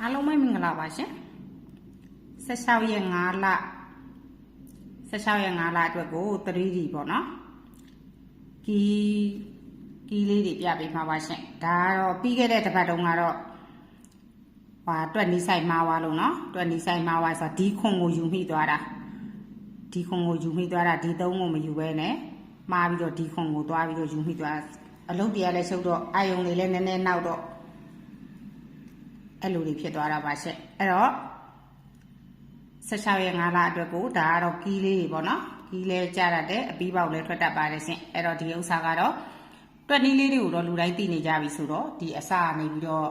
အားလုံးပဲမင်္ဂလာပါရှင်16ရက်5လ16ရက်5လအတွက်ကို 3D ပေါ့နော်ကီကီလေးတွေပြပေးမှာပါရှင်ဒါကတော့ပြီးခဲ့တဲ့တစ်ပတ်တုန်းကတော့ဟာတွက်နီးဆိုင်မှာဝါလို့နော်တွက်နီးဆိုင်မှာဝါဆိုတော့ဒီခွန်ကိုယူမိသွားတာဒီခွန်ကိုယူမိသွားတာဒီသုံးကိုမယူဘဲနဲ့မှားပြီးတော့ဒီခွန်ကိုသွားပြီးတော့ယူမိသွားတာအလုပ်တရားလည်းချုပ်တော့အာယုံတွေလည်းနည်းနည်းနောက်တော့ အဲ့လိုတွေဖြစ်သွားတာပါရှင့်အဲ့တော့16ရက်5လအတွက်ကိုဒါကတော့ကီးလေးတွေပေါ့နော်ကီးလဲကြားတတ်တယ်အပီးပေါက်လဲထွက်တတ်ပါတယ်ရှင့်အဲ့တော့ဒီဥစ္စာကတော့တွက်နီးလေးတွေကိုတော့လူတိုင်းသိနေကြပြီဆိုတော့ဒီအစကနေပြီးတော့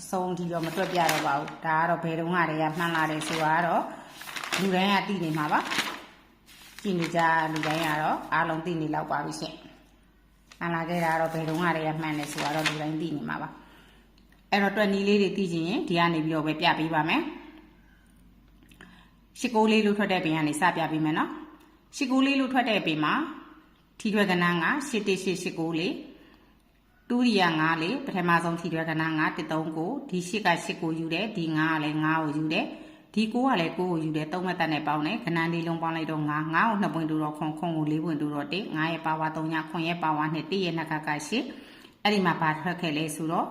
အဆုံးဒီတော့မတွက်ပြတော့ပါဘူးဒါကတော့ဘယ်တော့မှတည်းကမှန်းလာတယ်ဆိုတာကတော့လူတိုင်းကသိနေမှာပါကြည့်နေကြလူတိုင်းကတော့အားလုံးသိနေလောက်ပါပြီရှင့်မှန်းလာခဲ့တာကတော့ဘယ်တော့မှတည်းကမှန်းတယ်ဆိုတာတော့လူတိုင်းသိနေမှာပါ အဲ့တော့တွက်နီးလေးတွေသိချင်ရင်ဒီကနေပြီးတော့ပဲပြပေးပါမယ်ရှစ်ကိုလေးလို့ထွက်တဲ့ပင်ကနေစပြပေးမယ်နော်ရှစ်ကိုလေးလို့ထွက်တဲ့ပင်မှာထီထွဲကဏ္ဍကရှစ်တစ်ရှစ်ရှစ်ကိုလေးတူရီယာ9လေးပထမဆုံးထီထွဲကဏ္ဍက139ကိုဒီရှစ်ကရှစ်ကိုယူတယ်ဒီ9ကလည်း9ကိုယူတယ်ဒီ9ကလည်း9ကိုယူတယ်သုံးမတက်နဲ့ပေါင်းတယ်ခဏလေးလုံးပေါင်းလိုက်တော့9 9ကို2ပွင့်တူတော့ခွန်ခွန်ကို4ပွင့်တူတော့1 9ရဲ့ပါဝါ3ညခွန်ရဲ့ပါဝါ2 1ရဲ့နှက်ကက8အဲ့ဒီမှာဘာထွက်ခဲ့လဲဆိုတော့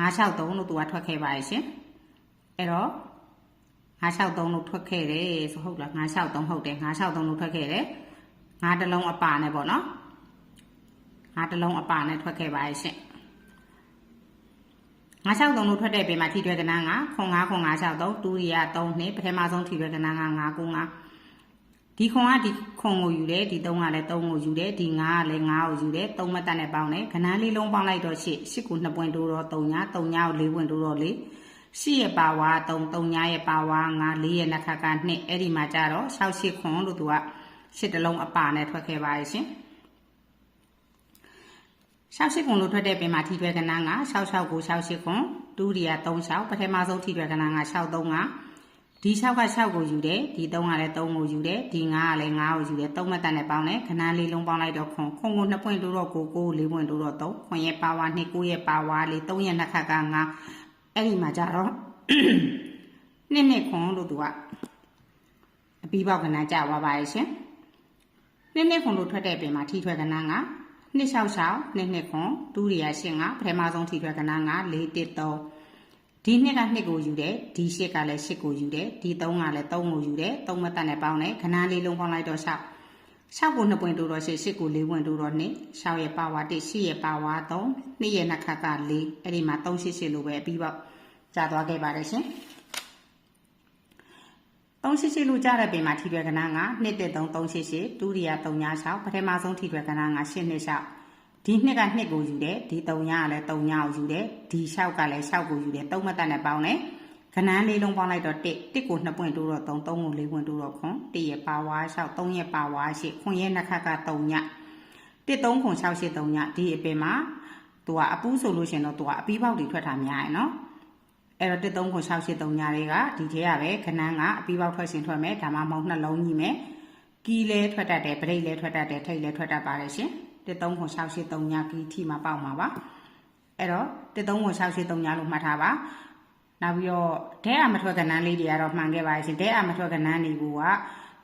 963လို့သူကထွက်ခဲ့ပါရဲ့ရှင်အဲ့တော့963လို့ထွက်ခဲ့တယ်ဆိုဟုတ်လား963ဟုတ်တယ်963လို့ထွက်ခဲ့တယ်ငါးတလုံးအပါနဲ့ပေါ့နော်ငါးတလုံးအပါနဲ့ထွက်ခဲ့ပါရဲ့ရှင်963လို့ထွက်တဲ့ပေမှာထိတွဲကဏ္ဍကခွန်9ခွန်963တူရီယာ3နှစ်ပထမဆုံးထိတွဲကဏ္ဍက995 ဒီခွန်ကဒီခွန်ကိုယူတယ်ဒီ3ကလည်း3ကိုယူတယ်ဒီ9ကလည်း9ကိုယူတယ်3မတက်နဲ့ပေါင်းတယ်ခဏလေးလုံးပေါင်းလိုက်တော့8 8ကို2ပွင့်တိုးတော့3ည3ညကို4ပွင့်တိုးတော့4 8ရဲ့ပါဝါ3 3ညရဲ့ပါဝါ9 4ရဲ့နှစ်ခါက2အဲ့ဒီမှာကြတော့6 8ခွန်လို့သူက8တလုံးအပါနဲ့ထွက်ခဲ့ပါရဲ့ရှင်68ခွန်လို့ထွက်တဲ့ပင်မှာထိထွဲကဏ္ဍက66ကို68ခွန်ဒုတိယ36ပထမဆုံးထိထွဲကဏ္ဍက63က ဒီ6က6ကိုယူတယ်ဒီ3ကလည်း3ကိုယူတယ်ဒီ9ကလည်း9ကိုယူတယ်3မတန်နဲ့ပေါင်းတယ်ခဏလေးလုံးပေါင်းလိုက်တော့ခွန်ခွန်ကို2ပွင့်တိုးတော့ကိုကို4ပွင့်တိုးတော့3ခွန်ရဲ့ပါဝါ2 9ရဲ့ပါဝါလေး3ရဲ့နှစ်ခါက9အဲ့ဒီမှာကြတော့နှစ်နှစ်ခွန်လို့သူကအပြီးပေါက်ကဏ္ဍကြာသွားပါရဲ့ရှင်နှစ်နှစ်ခွန်လို့ထွက်တဲ့ပင်မှာထိထွဲကဏ္ဍကနှစ်66နှစ်နှစ်ခွန်ဒုတိယရှင်းကပထမဆုံးထိထွဲကဏ္ဍက4 1 3 ဒီနှစ်ကနှစ်ကိုယူတယ်ဒီရှစ်ကလည်းရှစ်ကိုယူတယ်ဒီသုံးကလည်းသုံးကိုယူတယ်သုံးမတက်နဲ့ပေါင်းတယ်ခဏလေးလုံးပေါင်းလိုက်တော့6 6ကို2ပွင့်တိုးတော့8 8ကို4ပွင့်တိုးတော့2 6ရဲ့ပါဝါ1 8ရဲ့ပါဝါ3 2ရဲ့နှစ်ခါက4အဲ့ဒီမှာ3 8 8လို့ပဲပြီးပေါ့ကြာသွားခဲ့ပါတယ်ရှင်388လို့ကြားတဲ့ပင်မှာထိရွယ်ကဏ္ဍက11338ဒုတိယ396ပထမဆုံးထိရွယ်ကဏ္ဍက826 ဒီနှစ်ကနှစ်ကိုယူတယ်ဒီ3ညကလည်း3ညကိုယူတယ်ဒီ6ကလည်း6ကိုယူတယ်3မတက်နဲ့ပေါင်းတယ်ကဏ္ဍလေးလုံးပေါင်းလိုက်တော့1 1ကို2ပွင့်တိုးတော့3 3ကို4ပွင့်တိုးတော့ခွန်1ရဲ့ပါဝါ6 3ရဲ့ပါဝါ8ခွန်ရဲ့နှစ်ခါက3ည1 3ခွန်6 8 3ညဒီအပင်မှာသူကအပူးဆိုလို့ရှင်တော့သူကအပီးပေါက်တွေထွက်တာများရယ်နော်အဲ့တော့1 3ခွန်6 8 3ညတွေကဒီထဲကပဲခဏန်းကအပီးပေါက်ထွက်ရှင်ထွက်မယ်ဒါမှမဟုတ်နှလုံးကြီးမယ်ကီးလဲထွက်တတ်တယ်ပရိတ်လဲထွက်တတ်တယ်ထိတ်လဲထွက်တတ်ပါတယ်ရှင် 13ခွန်683ညကီထီမှာပေါက်မှာပါအဲ့တော့13ခွန်683ညလို့မှတ်ထားပါနောက်ပြီးတော့ဒဲအမထွက်ကနန်းလေးတွေကတော့မှန်ခဲ့ပါရှင်ဒဲအမထွက်ကနန်းတွေက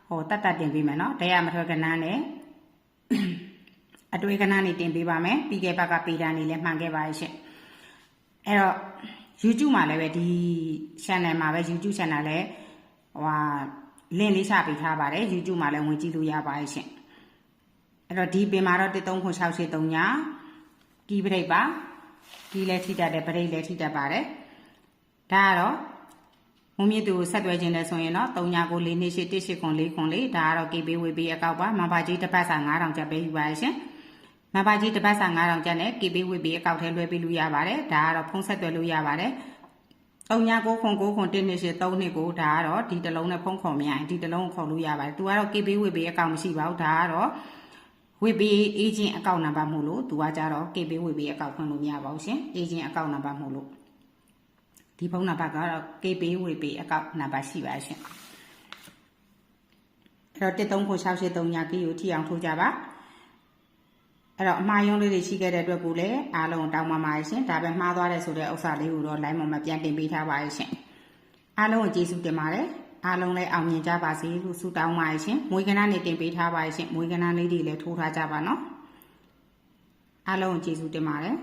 ဟိုတတ်တတ်တင်ပေးမယ်နော်ဒဲအမထွက်ကနန်းနဲ့အတွေ့ကနန်းနေတင်ပေးပါမယ်ပြီးခဲ့ဘက်ကပေတာနေလည်းမှန်ခဲ့ပါရှင်အဲ့တော့ YouTube မှာလည်းပဲဒီ channel မှာပဲ YouTube channel လည်းဟိုဟာ link လေးချပေးထားပါတယ် YouTube မှာလည်းဝင်ကြည့်လို့ရပါတယ်ရှင် အဲ့တော့ဒီပင်မှာတော့13683ညကီးပရိတ်ပါကီးလည်းထိတတ်တယ်ပရိတ်လည်းထိတတ်ပါတယ်ဒါကတော့မုံမြင့်သူဆက်သွဲခြင်းလဲဆိုရင်တော့3ညကို4နှစ်ရှိ1ရှိခွန်4ခွန်4ဒါကတော့ KB ဝေပေးအကောက်ပါမဘာကြီးတစ်ပတ်စာ9000ကျပ်ပေးယူပါရရှင်မဘာကြီးတစ်ပတ်စာ9000ကျပ်နဲ့ KB ဝေပေးအကောက်ထဲလွှဲပေးလို့ရပါတယ်ဒါကတော့ဖုန်းဆက်သွဲလို့ရပါတယ်၃ည9ခွန်9ခွန်1နှစ်ရှိ3နှစ်ကိုဒါကတော့ဒီတစ်လုံးနဲ့ဖုန်းခေါ်မရရင်ဒီတစ်လုံးကိုခေါ်လို့ရပါတယ်သူကတော့ KB ဝေပေးအကောက်မရှိပါဘူးဒါကတော့ ဝေပေး agent အကောင့်နံပါတ်မို့လို့သူကကြတော့ KB ဝေပေးအကောင့်ဖွင့်လို့မရပါဘူးရှင် agent အကောင့်နံပါတ်မို့လို့ဒီဖုန်းနံပါတ်ကတော့ KB ဝေပေးအကောင့်နံပါတ်ရှိပါရှင်အဲ့တော့13683ညကီကိုထိအောင်ထိုးကြပါအဲ့တော့အမှားယွင်းလေးတွေရှိခဲ့တဲ့အတွက်ကိုလည်းအားလုံးတောင်းပန်ပါတယ်ရှင်ဒါပဲမှားသွားတယ်ဆိုတဲ့ဥစ္စာလေးကိုတော့ line ပေါ်မှာပြန်တင်ပေးထားပါရဲ့ရှင်အားလုံးကိုကျေးဇူးတင်ပါတယ် အားလုံးလည်းအောင်မြင်ကြပါစေလို့ဆုတောင်းပါရဲ့ရှင်မွေးကနနေတင်ပေးထားပါရဲ့ရှင်မွေးကနလေးတွေလည်းထိုးထားကြပါနော်အားလုံးကိုကျေးဇူးတင်ပါတယ်